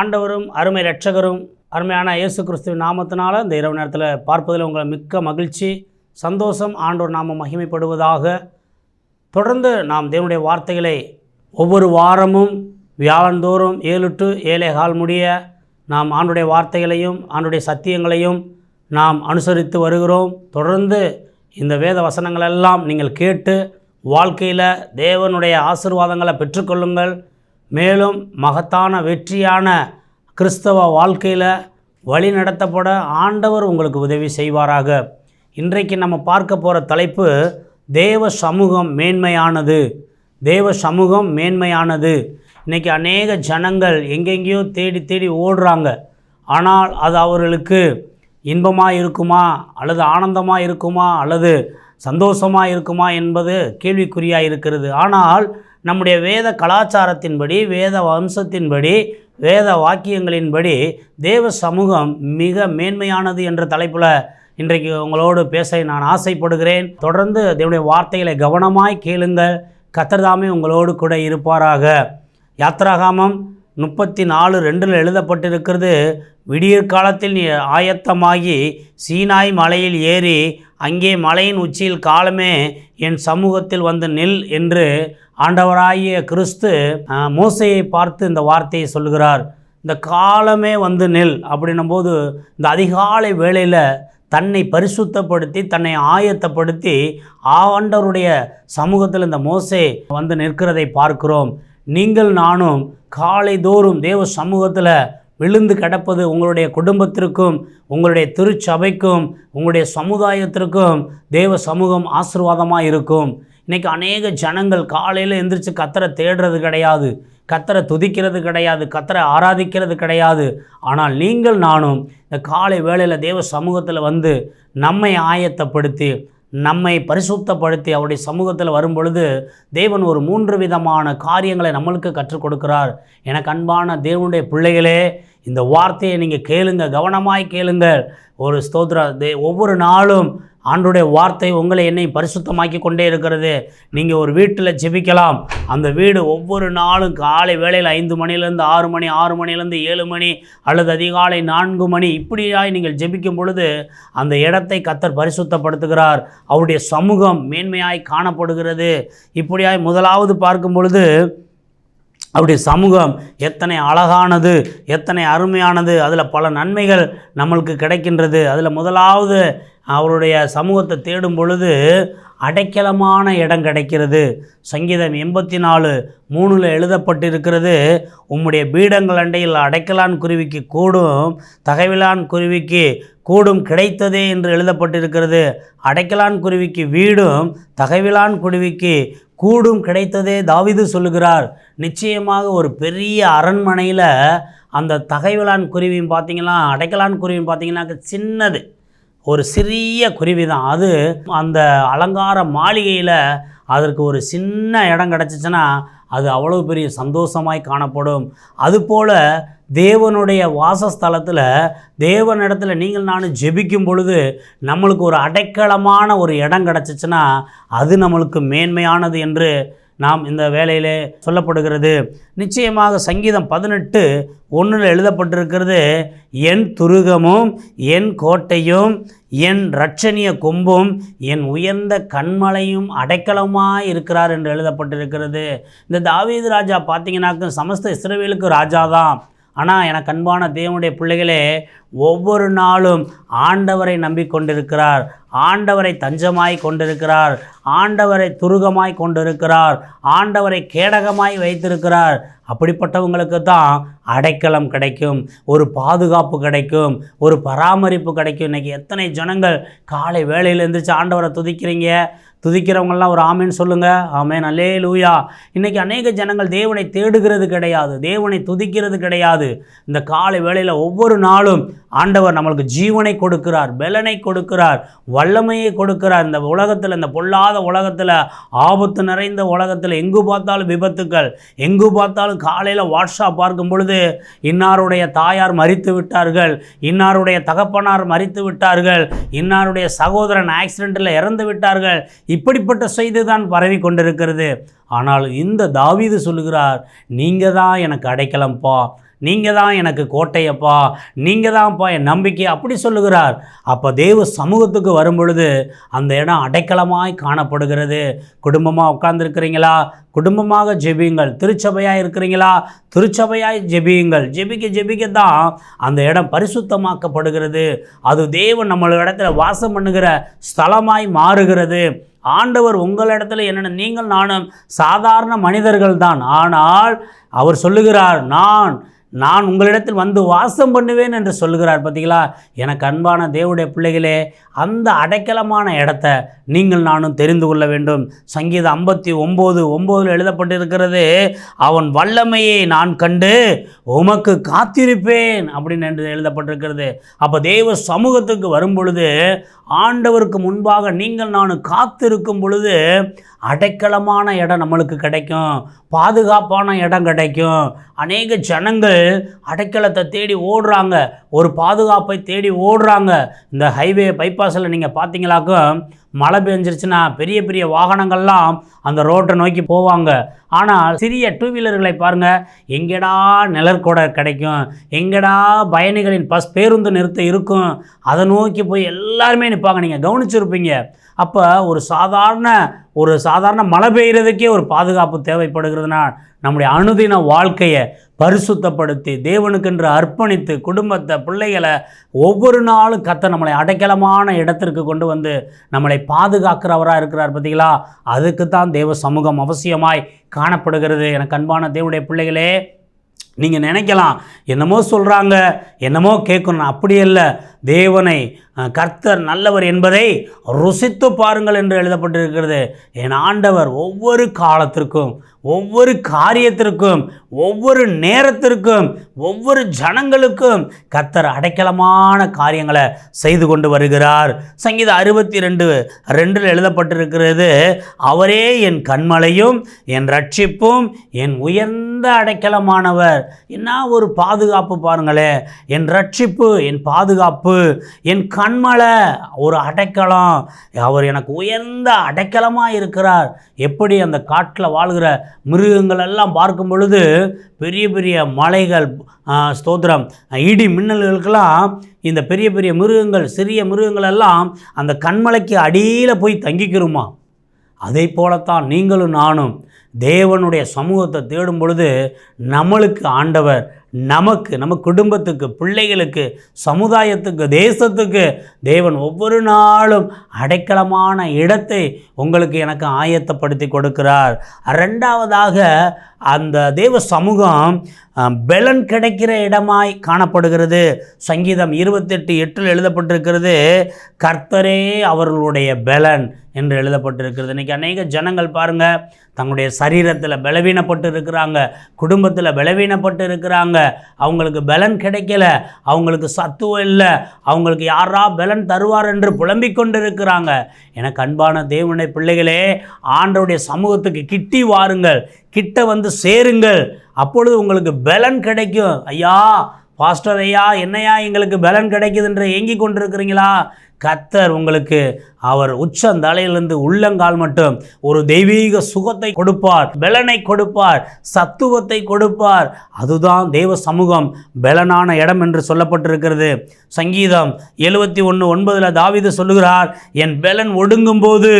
ஆண்டவரும் அருமை ரட்சகரும் அருமையான இயேசு கிறிஸ்துவின் நாமத்தினால இந்த இரவு நேரத்தில் பார்ப்பதில் உங்களை மிக்க மகிழ்ச்சி சந்தோஷம் ஆண்டோர் நாம மகிமைப்படுவதாக. தொடர்ந்து நாம் தேவனுடைய வார்த்தைகளை ஒவ்வொரு வாரமும் வியாழந்தோறும் ஏழு டு ஏழே கால் முடிய நாம் ஆண்டுடைய வார்த்தைகளையும் ஆண்டுடைய சத்தியங்களையும் நாம் அனுசரித்து வருகிறோம். தொடர்ந்து இந்த வேத வசனங்களெல்லாம் நீங்கள் கேட்டு வாழ்க்கையில் தேவனுடைய ஆசீர்வாதங்களை பெற்றுக்கொள்ளுங்கள். மேலும் மகத்தான வெற்றியான கிறிஸ்தவ வாழ்க்கையில் வழி நடத்தப்பட ஆண்டவர் உங்களுக்கு உதவி செய்வாராக. இன்றைக்கு நம்ம பார்க்க போகிற தலைப்பு தேவ சமூகம் மேன்மையானது. தேவ சமூகம் மேன்மையானது. இன்றைக்கி அநேக ஜனங்கள் எங்கெங்கேயோ தேடி தேடி ஓடுறாங்க. ஆனால் அது அவர்களுக்கு இன்பமாக இருக்குமா அல்லது ஆனந்தமாக இருக்குமா அல்லது சந்தோஷமாக இருக்குமா என்பது கேள்விக்குறியாக இருக்கிறது. ஆனால் நம்முடைய வேத கலாச்சாரத்தின்படி வேத வம்சத்தின்படி வேத வாக்கியங்களின்படி தேவ சமூகம் மிக மேன்மையானது என்ற தலைப்பில் இன்றைக்கு உங்களோடு பேச நான் ஆசைப்படுகிறேன். தொடர்ந்து தேவனுடைய வார்த்தைகளை கவனமாய் கேளுங்கள். கத்தர்தாமே உங்களோடு கூட இருப்பாராக. யாத்ராகாமம் முப்பத்தி நாலு ரெண்டில் எழுதப்பட்டிருக்கிறது விடியற் காலத்தில் நீ ஆயத்தமாகி சீனாய் மலையில் ஏறி அங்கே மலையின் உச்சியில் காலமே என் சமூகத்தில் வந்து நில் என்று ஆண்டவராகிய கிறிஸ்து மோசையை பார்த்து இந்த வார்த்தையை சொல்கிறார் இந்த காலமே வந்து நெல் அப்படின்னும் போது இந்த அதிகாலை வேளையில் தன்னை பரிசுத்தப்படுத்தி தன்னை ஆயத்தப்படுத்தி ஆண்டவருடைய சமூகத்தில் இந்த மோசே வந்து நிற்கிறதை பார்க்கிறோம். நீங்கள் நானும் காலை தோறும் தேவ சமூகத்தில் விழுந்து கிடப்பது உங்களுடைய குடும்பத்திற்கும் உங்களுடைய திருச்சபைக்கும் உங்களுடைய சமுதாயத்திற்கும் தேவ சமூகம் ஆசிர்வாதமாக இருக்கும். இன்றைக்கி அநேக ஜனங்கள் காலையில் எந்திரிச்சு கத்தரை தேடுறது கிடையாது கத்தரை துதிக்கிறது கிடையாது கத்தரை ஆராதிக்கிறது கிடையாது. ஆனால் நீங்கள் நானும் இந்த காலை வேளையில் தேவ சமூகத்தில் வந்து நம்மை ஆயத்தப்படுத்தி நம்மை பரிசுத்தப்படுத்தி அவருடைய சமூகத்தில் வரும்பொழுது தேவன் ஒரு மூன்று விதமான காரியங்களை நம்மளுக்கு கற்றுக் கொடுக்கிறார். எனக்கு அன்பான தேவனுடைய பிள்ளைகளே இந்த வார்த்தையை நீங்கள் கேளுங்க கவனமாய் கேளுங்கள். ஒரு ஸ்தோத்ரா தே ஒவ்வொரு நாளும் ஆண்டுடைய வார்த்தை உங்களை என்னை பரிசுத்தமாக்கி கொண்டே இருக்கிறது. நீங்கள் ஒரு வீட்டில் ஜெபிக்கலாம். அந்த வீடு ஒவ்வொரு நாளும் காலை வேளையில் ஐந்து மணிலேருந்து ஆறு மணி ஆறு மணிலேருந்து ஏழு மணி அல்லது அதிகாலை நான்கு மணி இப்படியாய் நீங்கள் ஜெபிக்கும் பொழுது அந்த இடத்தை கத்தர் பரிசுத்தப்படுத்துகிறார். அவருடைய சமூகம் மேன்மையாய் காணப்படுகிறது. இப்படியாய் முதலாவது பார்க்கும் பொழுது அவருடைய சமூகம் எத்தனை அழகானது எத்தனை அருமையானது அதில் பல நன்மைகள் நம்மளுக்கு கிடைக்கின்றது. அதில் முதலாவது அவருடைய சமூகத்தை தேடும் பொழுது அடைக்கலமான இடம் கிடைக்கிறது. சங்கீதம் எண்பத்தி நாலு மூணில் எழுதப்பட்டிருக்கிறது உம்முடைய பீடங்கள் அண்டையில் அடைக்கலான் குருவிக்கு கூடும் தகைவிலான் குருவிக்கு கூடும் கிடைத்ததே என்று எழுதப்பட்டிருக்கிறது. அடைக்கலான் குருவிக்கு வீடும் தகைவிலான் குருவிக்கு கூடும் கிடைத்ததே தாவிது சொல்லுகிறார். நிச்சயமாக ஒரு பெரிய அரண்மனையில் அந்த தகைவிலான் குருவியும் பார்த்தீங்கன்னா அடைக்கலான் குருவியும் பார்த்தீங்கன்னாக்க சின்னது. ஒரு சிறிய குருவி தான். அது அந்த அலங்கார மாளிகையில் அதற்கு ஒரு சின்ன இடம் கிடச்சிச்சின்னா அது அவ்வளோ பெரிய சந்தோஷமாய் காணப்படும். அதுபோல் தேவனுடைய வாசஸ்தலத்தில் தேவனிடத்தில் நீங்கள் நானும் ஜெபிக்கும் பொழுது நம்மளுக்கு ஒரு அடைக்கலமான ஒரு இடம் கிடச்சிச்சின்னா அது நம்மளுக்கு மேன்மையானது என்று நாம் இந்த வேலையிலே சொல்லப்படுகிறது. நிச்சயமாக சங்கீதம் பதினெட்டு ஒன்றில் எழுதப்பட்டிருக்கிறது என் துருகமும் என் கோட்டையும் என் இரட்சணிய கொம்பும் என் உயர்ந்த கண்மலையும் அடைக்கலமாக இருக்கிறார் என்று எழுதப்பட்டிருக்கிறது. இந்த தாவீது ராஜா பார்த்தீங்கன்னாக்க சமஸ்த இஸ்ரவேலுக்கு ராஜா தான் ஆனால் எனக்கு அன்பான தேவனுடைய பிள்ளைகளே ஒவ்வொரு நாளும் ஆண்டவரை நம்பிக்கொண்டிருக்கிறார். ஆண்டவரை தஞ்சமாய் கொண்டிருக்கிறார். ஆண்டவரை துருகமாய் கொண்டிருக்கிறார். ஆண்டவரை கேடகமாய் வைத்திருக்கிறார். அப்படிப்பட்டவங்களுக்கு தான் அடைக்கலம் கிடைக்கும். ஒரு பாதுகாப்பு கிடைக்கும். ஒரு பராமரிப்பு கிடைக்கும். இன்றைக்கி எத்தனை ஜனங்கள் காலை வேலையில் எழுந்திரிச்சு ஆண்டவரை துதிக்கிறீங்க? துதிக்கிறவங்கள்லாம் ஒரு ஆமேன்னு சொல்லுங்கள் ஆமேன். அல்லே லூயா இன்றைக்கி அநேக ஜனங்கள் தேவனை தேடுகிறது கிடையாது. தேவனை துதிக்கிறது கிடையாது. இந்த காலை வேளையில் ஒவ்வொரு நாளும் ஆண்டவர் நம்மளுக்கு ஜீவனை கொடுக்கிறார் பலனை கொடுக்கிறார் வல்லமையை கொடுக்கிறார். இந்த உலகத்தில் இந்த பொல்லாத உலகத்தில் ஆபத்து நிறைந்த உலகத்தில் எங்கு பார்த்தாலும் விபத்துக்கள் எங்கு பார்த்தாலும் காலையில் வாட்ஸ்அப் பார்க்கும் பொழுது இன்னாருடைய தாயார் மறித்து விட்டார்கள் இன்னாருடைய தகப்பனார் மறித்து விட்டார்கள் இன்னாருடைய சகோதரன் ஆக்சிடெண்ட்டில் இறந்து விட்டார்கள் இப்படிப்பட்ட செய்தி தான் பரவி கொண்டிருக்கிறது. ஆனால் இந்த தாவீது சொல்லுகிறார் நீங்கள் தான் எனக்கு அடைக்கலம்ப்பா நீங்கள் தான் எனக்கு கோட்டையப்பா நீங்கள் தான்ப்பா என் நம்பிக்கை அப்படி சொல்லுகிறார். அப்போ தேவ சமூகத்துக்கு வரும் பொழுது அந்த இடம் அடைக்கலமாய் காணப்படுகிறது. குடும்பமாக உட்கார்ந்துருக்கிறீங்களா? குடும்பமாக ஜெபியுங்கள். திருச்சபையாக இருக்கிறீங்களா? திருச்சபையாய் ஜெபியுங்கள். ஜெபிக்க ஜெபிக்க தான் அந்த இடம் பரிசுத்தமாக்கப்படுகிறது. அது தேவன் நம்மளோட இடத்துல வாசம் பண்ணுகிற ஸ்தலமாய் மாறுகிறது. ஆண்டவர் உங்களிடத்தில் என்னென்ன? நீங்கள் நானும் சாதாரண மனிதர்கள் தான் ஆனால் அவர் சொல்லுகிறார் நான் நான் உங்களிடத்தில் வந்து வாசம் பண்ணுவேன் என்று சொல்லுகிறார். பார்த்தீங்களா? எனக்கு அன்பான தேவனுடைய பிள்ளைகளே அந்த அடைக்கலமான இடத்த நீங்கள் நானும் தெரிந்து கொள்ள வேண்டும். சங்கீதம் ஐம்பத்தி ஒம்பது ஒம்போதில் எழுதப்பட்டிருக்கிறது அவன் வல்லமையை நான் கண்டு உமக்கு காத்திருப்பேன் அப்படின்னு என்று எழுதப்பட்டிருக்கிறது. அப்போ தேவ சமூகத்துக்கு வரும் பொழுது ஆண்டவருக்கு முன்பாக நீங்கள் நானும் காத்திருக்கும் பொழுது அடைக்கலமான இடம் நம்மளுக்கு கிடைக்கும் பாதுகாப்பான இடம் கிடைக்கும். அநேக ஜனங்கள் அடைக்கலத்தை தேடி ஓடுறாங்க. ஒரு பாதுகாப்பை தேடி ஓடுறாங்க. இந்த ஹைவே பைபாஸ் பைபாஸில் நீங்கள் பார்த்தீங்களாக்கும் மழை பெஞ்சிருச்சுன்னா பெரிய பெரிய வாகனங்கள்லாம் அந்த ரோட்டை நோக்கி போவாங்க. ஆனால் சிறிய டூ வீலர்களை பாருங்கள் எங்கடா நிழற்கொடை கிடைக்கும் எங்கடா பயணிகளின் பஸ் பேருந்து நிறுத்தம் இருக்கும் அதை நோக்கி போய் எல்லாருமே நிற்பாங்க. நீங்கள் கவனிச்சிருப்பீங்க. அப்போ ஒரு சாதாரண ஒரு சாதாரண மழை பெய்கிறதுக்கே ஒரு பாதுகாப்பு தேவைப்படுகிறதுனா நம்முடைய அனுதின வாழ்க்கையை பரிசுத்தப்படுத்தி தேவனுக்கென்று அர்ப்பணித்து குடும்பத்தை பிள்ளைகளை ஒவ்வொரு நாளும் கத்த நம்மளை அடைக்கலமான இடத்திற்கு கொண்டு வந்து நம்மளை பாதுகாக்கிறவராக இருக்கிறார் பார்த்தீங்களா? அதுக்கு தான் தேவ சமூகம் அவசியமாய் காணப்படுகிறது. எனக்கு அன்பான தேவனுடைய பிள்ளைகளே நீங்கள் நினைக்கலாம் என்னமோ சொல்கிறாங்க என்னமோ கேட்கணும். அப்படி இல்லை. தேவனை கர்த்தர் நல்லவர் என்பதை ருசித்து பாருங்கள் என்று எழுதப்பட்டிருக்கிறது. என் ஆண்டவர் ஒவ்வொரு காலத்திற்கும் ஒவ்வொரு காரியத்திற்கும் ஒவ்வொரு நேரத்திற்கும் ஒவ்வொரு ஜனங்களுக்கும் கர்த்தர் அடைக்கலமான காரியங்களை செய்து கொண்டு வருகிறார். சங்கீதம் அறுபத்தி ரெண்டு ரெண்டில் எழுதப்பட்டிருக்கிறது அவரே என் கண்மலையும் என் ரட்சிப்பும் என் உயர்ந்த அடைக்கலமானவர். என்ன ஒரு பாதுகாப்பு பாருங்களேன். என் ரட்சிப்பு என் பாதுகாப்பு என் கண்மலை ஒரு அடைக்கலம். அவர் எனக்கு உயர்ந்த அடைக்கலமாக இருக்கிறார். எப்படி அந்த காட்டில் வாழ்கிற மிருகங்கள் எல்லாம் பார்க்கும் பொழுது பெரிய பெரிய மலைகள் ஸ்தோத்திரம் இடி மின்னல்களுக்கெல்லாம் இந்த பெரிய பெரிய மிருகங்கள் சிறிய மிருகங்கள் எல்லாம் அந்த கண்மலைக்கு அடியில் போய் தங்கிக்கிறோமா அதே போலத்தான் நீங்களும் நானும் தேவனுடைய சமூகத்தை தேடும் பொழுது நம்மளுக்கு ஆண்டவர் நமக்கு நம்ம குடும்பத்துக்கு பிள்ளைகளுக்கு சமுதாயத்துக்கு தேசத்துக்கு தேவன் ஒவ்வொரு நாளும் அடைக்கலமான இடத்தை உங்களுக்கு எனக்கு ஆயத்தப்படுத்தி கொடுக்கிறார். ரெண்டாவதாக அந்த தேவ சமூகம் பெலன் கிடைக்கிற இடமாய் காணப்படுகிறது. சங்கீதம் இருபத்தெட்டு எட்டில் எழுதப்பட்டிருக்கிறது கர்த்தரே அவர்களுடைய பெலன் என்று எழுதப்பட்டிருக்கிறது. இன்றைக்கி அநேக ஜனங்கள் பாருங்க தங்களுடைய சரீரத்தில் பலவீனப்பட்டு இருக்கிறாங்க குடும்பத்தில் பலவீனப்பட்டு இருக்கிறாங்க அவங்களுக்கு பலன் கிடைக்கல அவங்களுக்கு சத்துவம் இல்லை அவங்களுக்கு யாரா பலன் தருவார் என்று புலம்பிக் கொண்டிருக்கிறாங்க. எனக்கு அன்பான தேவனை பிள்ளைகளே ஆண்டருடைய சமூகத்துக்கு கிட்டி வாருங்கள் கிட்ட வந்து சேருங்கள் அப்பொழுது உங்களுக்கு பலன் கிடைக்கும். ஐயா பாஸ்டர் ஐயா என்னையா எங்களுக்கு பலன் கிடைக்குதுன்ற ஏங்கி கொண்டிருக்கிறீங்களா? கத்தர் உங்களுக்கு அவர் உச்சந்தலையிலிருந்து உள்ளங்கால் மட்டும் ஒரு தெய்வீக சுகத்தை கொடுப்பார் பலனை கொடுப்பார் சத்துவத்தை கொடுப்பார். அதுதான் தெய்வ சமூகம் பலனான இடம் என்று சொல்லப்பட்டிருக்கிறது. சங்கீதம் எழுபத்தி ஒன்று ஒன்பதில் தாவீது சொல்லுகிறார் என் பலன் ஒடுங்கும் போது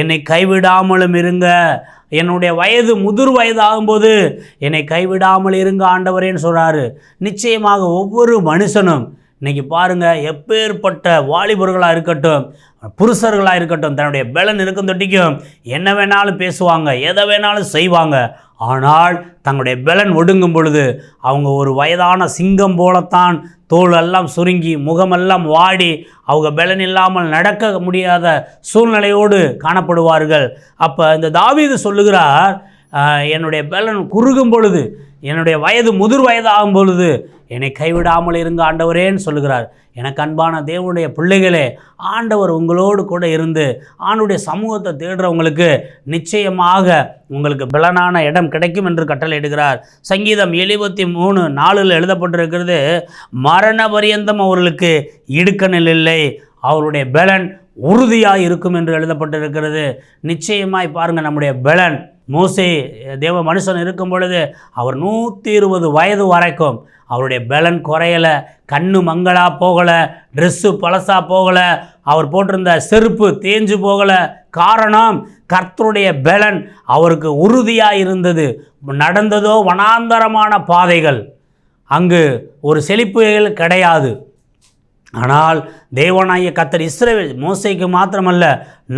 என்னை கைவிடாமலும் இருங்க. என்னுடைய வயது முதிர் வயது ஆகும்போது என்னை கைவிடாமல் இருங்க ஆண்டவரேன்னு சொல்கிறாரு நிச்சயமாக ஒவ்வொரு மனுஷனும் இன்றைக்கி பாருங்கள் எப்பேற்பட்ட வாலிபர்களாக இருக்கட்டும் புருஷர்களாக இருக்கட்டும் தன்னுடைய பலன் இருக்கும் தொட்டிக்கும் என்ன வேணாலும் பேசுவாங்க எதை வேணாலும் செய்வாங்க. ஆனால் தங்களுடைய பலன் ஒடுங்கும் பொழுது அவங்க ஒரு வயதான சிங்கம் போலத்தான் தோல் எல்லாம் சுருங்கி முகமெல்லாம் வாடி அவங்க பலன் இல்லாமல் நடக்க முடியாத சூழ்நிலையோடு காணப்படுவார்கள். அப்போ இந்த தாவீது சொல்லுகிறார் என்னுடைய பலன் குறுகும் பொழுது என்னுடைய வயது முதிர் வயது ஆகும் பொழுது என்னை கைவிடாமல் இருங்க ஆண்டவரேன்னு சொல்லுகிறார். எனக்கு அன்பான தேவனுடைய பிள்ளைகளே ஆண்டவர் உங்களோடு கூட இருந்து ஆணுடைய சமூகத்தை தேடுறவங்களுக்கு நிச்சயமாக உங்களுக்கு பலனான இடம் கிடைக்கும் என்று கட்டளையிடுகிறார். சங்கீதம் எழுபத்தி மூணு நாலில் எழுதப்பட்டிருக்கிறது மரண பரியந்தம் அவர்களுக்கு இடுக்கணில் இல்லை அவருடைய பலன் உறுதியாக இருக்கும் என்று எழுதப்பட்டிருக்கிறது. நிச்சயமாய் பாருங்கள் நம்முடைய பலன் மோசே தேவ மனுஷன் இருக்கும் பொழுது அவர் நூற்றி இருபது வயது வரைக்கும் அவருடைய பலன் குறையலை கண்ணு மங்களா போகலை ட்ரெஸ்ஸு பழசா போகலை அவர் போட்டிருந்த செருப்பு தேஞ்சு போகலை. காரணம் கர்த்தருடைய பலன் அவருக்கு உறுதியாக இருந்தது நடந்ததோ வனாந்தரமான பாதைகள். அங்கு ஒரு செழிப்புகள் கிடையாது. ஆனால் தேவனாய கத்தர் இஸ்ரேல் மோசைக்கு மாத்திரமல்ல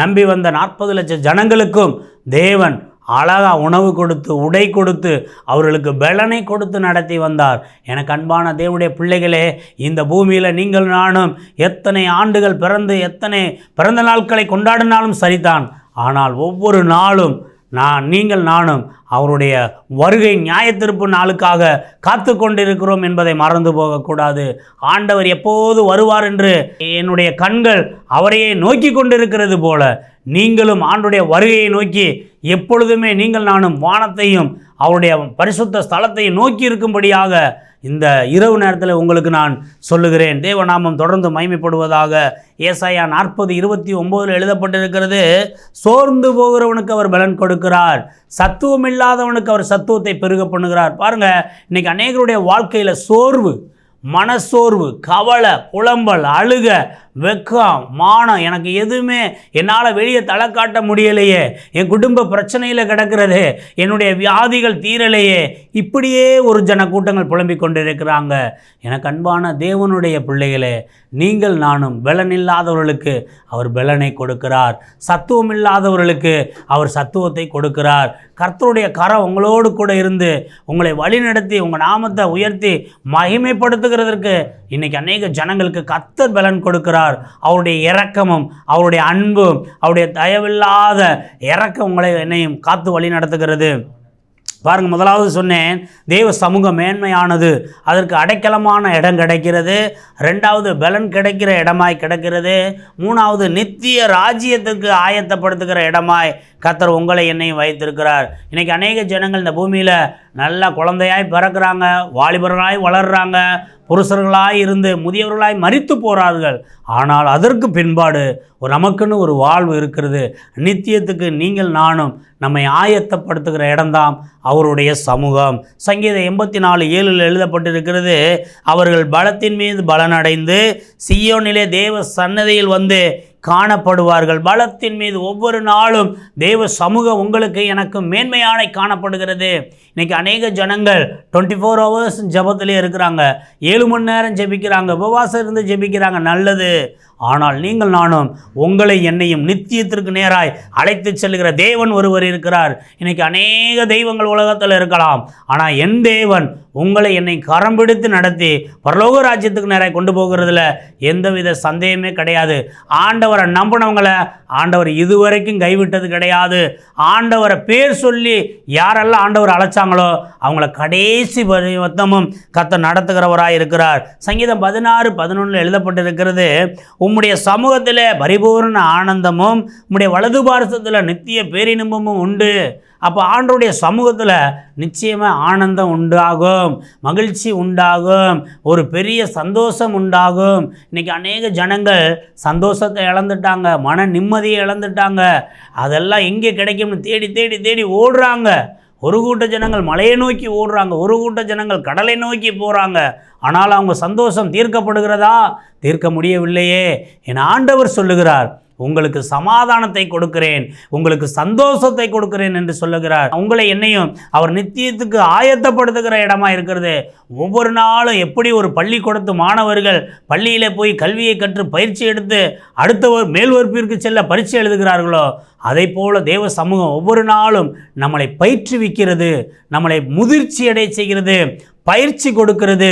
நம்பி வந்த நாற்பது லட்சம் ஜனங்களுக்கும் தேவன் அழகா உணவு கொடுத்து உடை கொடுத்து அவர்களுக்கு பலனை கொடுத்து நடத்தி வந்தார். எனக்கு அன்பான தேவனுடைய பிள்ளைகளே இந்த பூமியில் நீங்கள் நானும் எத்தனை ஆண்டுகள் பிறந்து எத்தனை பிறந்த நாட்களை கொண்டாடினாலும் சரிதான். ஆனால் ஒவ்வொரு நாளும் நான் நீங்கள் நானும் அவருடைய வருகை நியாயத்திருப்பு நாளுக்காக காத்து கொண்டிருக்கிறோம் என்பதை மறந்து போகக்கூடாது. ஆண்டவர் எப்போது வருவார் என்று என்னுடைய கண்கள் அவரையே நோக்கி கொண்டிருக்கிறது போல நீங்களும் ஆண்டுடைய வருகையை நோக்கி எப்பொழுதுமே நீங்கள் நானும் வானத்தையும் அவருடைய பரிசுத்த ஸ்தலத்தையும் நோக்கி இருக்கும்படியாக இந்த இரவு நேரத்தில் உங்களுக்கு நான் சொல்லுகிறேன். தேவநாமம் தொடர்ந்து மயமைப்படுவதாக ஏசாயா நாற்பது இருபத்தி ஒம்போதில் எழுதப்பட்டிருக்கிறது. சோர்ந்து போகிறவனுக்கு அவர் பலன் கொடுக்கிறார். சத்துவம் இல்லாதவனுக்கு அவர் சத்துவத்தை பெருக பண்ணுகிறார். பாருங்க இன்றைக்கி அநேகருடைய வாழ்க்கையில் சோர்வு மனசோர்வு கவலை புலம்பல் அழுக வெக்கம் மானம் எனக்கு எதுவுமே என்னால் வெளியே தலை காட்ட முடியலையே. என் குடும்ப பிரச்சனையில் கிடக்கிறது என்னுடைய வியாதிகள் தீரலையே. இப்படியே ஒரு ஜன கூட்டங்கள் புலம்பிக் கொண்டிருக்கிறாங்க. எனக்கு அன்பான தேவனுடைய பிள்ளைகளே நீங்கள் நானும் பலன் இல்லாதவர்களுக்கு அவர் பலனை கொடுக்கிறார். சத்துவம் இல்லாதவர்களுக்கு அவர் சத்துவத்தை கொடுக்கிறார். கர்த்தருடைய கரம் உங்களோடு கூட இருந்து உங்களை வழிநடத்தி உங்கள் நாமத்தை உயர்த்தி மகிமைப்படுத்துகிறதற்கு இன்றைக்கி அநேக ஜனங்களுக்கு கத்தர் பலன் கொடுக்கிறார். அவருடைய இரக்கமும் அவருடைய அன்பும் அவருடைய தயவில்லாத இறக்கம் உங்களை என்னையும் காத்து வழி நடத்துகிறது. பாருங்க முதலாவது சொன்னேன் தேவ சமூகம் மேன்மையானது. அதற்கு அடைக்கலமான இடம் கிடைக்கிறது. ரெண்டாவது பலன் கிடைக்கிற இடமாய் கிடைக்கிறது. மூணாவது நித்திய ராஜ்யத்துக்கு ஆயத்தப்படுத்துகிற இடமாய் கத்தர் உங்களை என்னையும் வைத்திருக்கிறார். இன்னைக்கு அநேக ஜனங்கள் இந்த பூமியில் நல்ல குழந்தையாய் பிறக்கிறாங்க வாலிபர்களாய் வளர்றாங்க புருஷர்களாய் இருந்து முதியவர்களாய் மறித்து போகிறார்கள் ஆனால் அதற்கு பின்பாடு ஒரு நமக்குன்னு ஒரு வாழ்வு இருக்கிறது. நித்தியத்துக்கு நீங்கள் நானும் நம்மை ஆயத்தப்படுத்துகிற இடம்தான் அவருடைய சமூகம். சங்கீதம் எண்பத்தி நாலு ஏழில் எழுதப்பட்டிருக்கிறது அவர்கள் பலத்தின் மீது பலனடைந்து சியோனிலே தேவ சன்னதியில் வந்து காணப்படுவார்கள். பலத்தின் மீது ஒவ்வொரு நாளும் தெய்வ சமூகம் உங்களுக்கு எனக்கு மேன்மையான காணப்படுகிறது. இன்னைக்கு அநேக ஜனங்கள் டுவெண்ட்டி ஃபோர் ஹவர்ஸ் ஜபத்திலே இருக்கிறாங்க. ஏழு மணி நேரம் ஜெபிக்கிறாங்க. உபவாசம் இருந்து ஜெபிக்கிறாங்க. நல்லது. ஆனால் நீங்கள் நானும் உங்களை என்னையும் நித்தியத்திற்கு நேராய் அழைத்து செல்கிற தேவன் ஒருவர் இருக்கிறார். இன்னைக்கு அநேக தெய்வங்கள் உலகத்தில் இருக்கலாம். ஆனால் என் தேவன் உங்களை என்னை கரம் பிடித்து நடத்தி பரலோக ராஜ்யத்துக்கு நேராக கொண்டு போகிறதுல எந்தவித சந்தேகமே கிடையாது. ஆண்டவரை நம்பினவங்களை ஆண்டவர் இதுவரைக்கும் கைவிட்டது கிடையாது. ஆண்டவரை பேர் சொல்லி யாரெல்லாம் ஆண்டவர் அழைச்சாங்களோ அவங்கள கடைசி பரிவர்த்தமும் கத்த நடத்துகிறவராக இருக்கிறார். சங்கீதம் பதினாறு பதினொன்றில் எழுதப்பட்டிருக்கிறது உம்முடைய சமூகத்தில் பரிபூர்ண ஆனந்தமும் உம்முடைய வலது பாரசத்தில் நித்திய பேரின்பமும் உண்டு. அப்போ ஆண்டருடைய சமூகத்தில் நிச்சயமாக ஆனந்தம் உண்டாகும் மகிழ்ச்சி உண்டாகும் ஒரு பெரிய சந்தோஷம் உண்டாகும். இன்றைக்கி அநேக ஜனங்கள் சந்தோஷத்தை இழந்துட்டாங்க மன நிம்மதியை இழந்துட்டாங்க. அதெல்லாம் எங்கே கிடைக்கும்னு தேடி தேடி தேடி ஓடுறாங்க. ஒரு கூட்ட ஜனங்கள் மலையை நோக்கி ஓடுறாங்க ஒரு கூட்ட ஜனங்கள் கடலை நோக்கி போகிறாங்க ஆனால் அவங்க சந்தோஷம் தீர்க்கப்படுகிறதா? தீர்க்க முடியவில்லையே என் ஆண்டவர் சொல்லுகிறார். உங்களுக்கு சமாதானத்தை கொடுக்கிறேன் உங்களுக்கு சந்தோஷத்தை கொடுக்கிறேன் என்று சொல்லுகிறார். உங்களை என்னையும் அவர் நித்தியத்துக்கு ஆயத்தப்படுத்துகிற இடமா இருக்கிறது. ஒவ்வொரு நாளும் எப்படி ஒரு பள்ளிக்கூடத்து மாணவர்கள் பள்ளியில் போய் கல்வியை கற்று பயிற்சி எடுத்து அடுத்த ஒரு செல்ல பரீட்சை எழுதுகிறார்களோ அதை போல தேவ சமூகம் ஒவ்வொரு நாளும் நம்மளை பயிற்றுவிக்கிறது நம்மளை முதிர்ச்சி அடைய செய்கிறது பயிற்சி கொடுக்கிறது.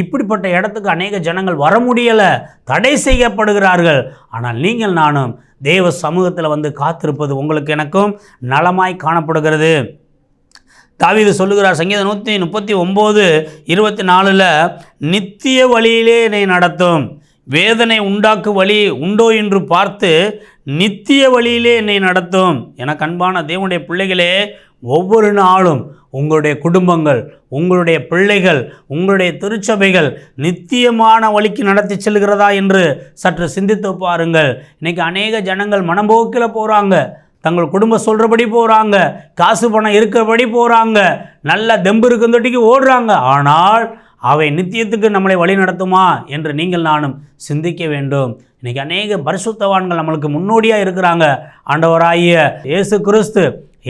இப்படிப்பட்ட இடத்துக்கு அநேக ஜனங்கள் வர முடியலை தடை செய்யப்படுகிறார்கள். ஆனால் நீங்கள் நானும் தேவ சமூகத்தில் வந்து காத்திருப்பது உங்களுக்கு எனக்கும் நலமாய் காணப்படுகிறது. தாவிது சொல்லுகிறார் சங்கீதம் நூற்றி முப்பத்தி ஒம்பது இருபத்தி நாலில் நித்திய வழியிலே என்னை நடத்தும். வேதனை உண்டாக்கு வழி உண்டோ என்று பார்த்து நித்திய வழியிலே என்னை நடத்தும். என கண்பான தேவனுடைய பிள்ளைகளே ஒவ்வொரு நாளும் உங்களுடைய குடும்பங்கள் உங்களுடைய பிள்ளைகள் உங்களுடைய திருச்சபைகள் நித்தியமான வழிக்கு நடத்தி செல்கிறதா என்று சற்று சிந்தித்து பாருங்கள். இன்றைக்கி அநேக ஜனங்கள் மனம்போக்கில் போகிறாங்க தங்கள் குடும்பம் சொல்கிறபடி போகிறாங்க காசு பணம் இருக்கிறபடி போகிறாங்க நல்ல தெம்பு இருக்குந்தொட்டிக்கு ஓடுறாங்க. ஆனால் அவை நித்தியத்துக்கு நம்மளை வழி நடத்துமா என்று நீங்கள் நானும் சிந்திக்க வேண்டும். இன்னைக்கு அநேக பரிசுத்தவான்கள் நம்மளுக்கு முன்னோடியாக இருக்கிறாங்க. ஆண்டவராகிய இயேசு கிறிஸ்து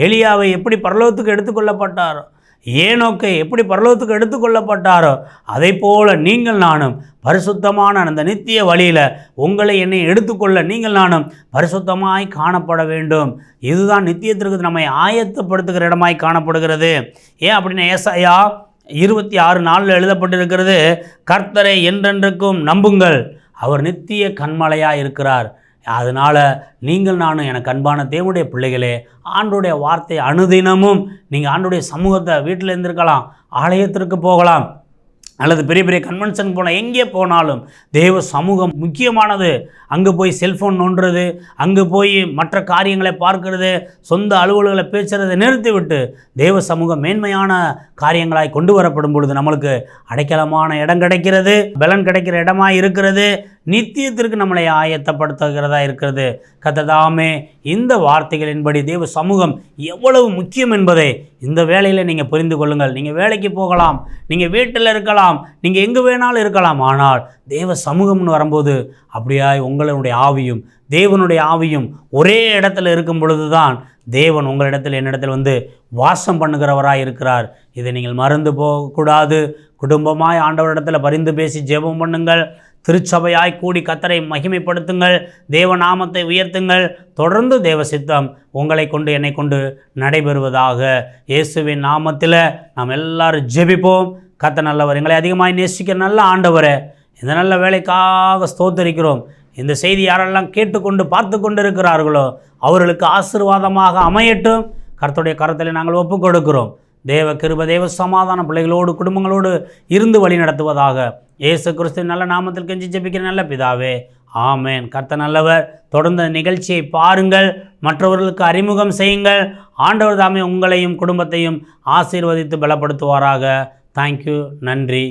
எலியாவை எப்படி பரலோகத்துக்கு எடுத்துக்கொள்ளப்பட்டாரோ ஏனோக்கை எப்படி பரலோகத்துக்கு எடுத்துக்கொள்ளப்பட்டாரோ அதை போல நீங்கள் நானும் பரிசுத்தமான அந்த நித்திய வழியில் உங்களை என்னை எடுத்துக்கொள்ள நீங்கள் நானும் பரிசுத்தமாய் காணப்பட வேண்டும். இதுதான் நித்தியத்திற்கு நம்மை ஆயத்தப்படுத்துகிற இடமாய் காணப்படுகிறது. ஏன் அப்படின்னா ஏசாயா இருபத்தி ஆறு நாளில் எழுதப்பட்டிருக்கிறது கர்த்தரை என்றென்றைக்கும் நம்புங்கள். அவர் நித்திய கண்மலையாக இருக்கிறார். அதனால் நீங்கள் நானும் எனக்கு அன்பான தேவனுடைய பிள்ளைகளே ஆண்டுடைய வார்த்தை அனுதினமும் நீங்கள் ஆண்டுடைய சமூகத்தை வீட்டில் இருந்திருக்கலாம் ஆலயத்திற்கு போகலாம். அல்லது பெரிய பெரிய கன்வென்ஷன் போனால் எங்கே போனாலும் தேவ சமூகம் முக்கியமானது. அங்கே போய் செல்ஃபோன் நோண்டுறது அங்கே போய் மற்ற காரியங்களை பார்க்கறது சொந்த அலுவல்களை பேசுகிறதை நிறுத்திவிட்டு தெய்வ சமூகம் மேன்மையான காரியங்களாய் கொண்டு வரப்படும் பொழுது நம்மளுக்கு அடைக்கலமான இடம் கிடைக்கிறது பலன் கிடைக்கிற இடமா இருக்கிறது. நித்தியத்திற்கு நம்மளை ஆயத்தப்படுத்துகிறதா இருக்கிறது. கத்ததாமே இந்த வார்த்தைகளின்படி தேவ சமூகம் எவ்வளவு முக்கியம் என்பதை இந்த வேலையில் நீங்கள் புரிந்து கொள்ளுங்கள். நீங்கள் வேலைக்கு போகலாம் நீங்கள் வீட்டில் இருக்கலாம் நீங்கள் எங்கே வேணாலும் இருக்கலாம். ஆனால் தேவ சமூகம்னு வரும்போது அப்படியாய் உங்களுடைய ஆவியும் தேவனுடைய ஆவியும் ஒரே இடத்துல இருக்கும் பொழுது தான் தேவன் உங்களிடத்தில் என்னிடத்தில் வந்து வாசம் பண்ணுகிறவராக இருக்கிறார். இதை நீங்கள் மறந்து போகக்கூடாது. குடும்பமாய் ஆண்டவரிடத்தில் பரிந்து பேசி ஜெபம் பண்ணுங்கள். திருச்சபையாய் கூடி கத்தரை மகிமைப்படுத்துங்கள் தேவநாமத்தை உயர்த்துங்கள். தொடர்ந்து தேவ சித்தம் உங்களை கொண்டு என்னை கொண்டு நடைபெறுவதாக இயேசுவின் நாமத்தில் நாம் எல்லாரும் ஜெபிப்போம். கத்த நல்லவர் எங்களை அதிகமாக நேசிக்கிற நல்ல ஆண்டவர் இந்த நல்ல வேலைக்காக ஸ்தோத்தரிக்கிறோம். இந்த செய்தி யாரெல்லாம் கேட்டுக்கொண்டு பார்த்து கொண்டு இருக்கிறார்களோ அவர்களுக்கு ஆசீர்வாதமாக அமையட்டும். கர்த்தருடைய கரத்தில் நாங்கள் ஒப்புக் கொடுக்கிறோம் தேவ கிருப தேவ சமாதான பிள்ளைகளோடு குடும்பங்களோடு இருந்து வழி நடத்துவதாக இயேசு கிறிஸ்து நல்ல நாமத்தில் கெஞ்சி ஜெபிக்கிற நல்ல பிதாவே. ஆமேன். கர்த்த நல்லவர். தொடர்ந்து நிகழ்ச்சியை பாருங்கள். மற்றவர்களுக்கு அறிமுகம் செய்யுங்கள். ஆண்டவர் தாமே உங்களையும் குடும்பத்தையும் ஆசீர்வதித்து பலப்படுத்துவாராக. தேங்க்யூ நன்றி.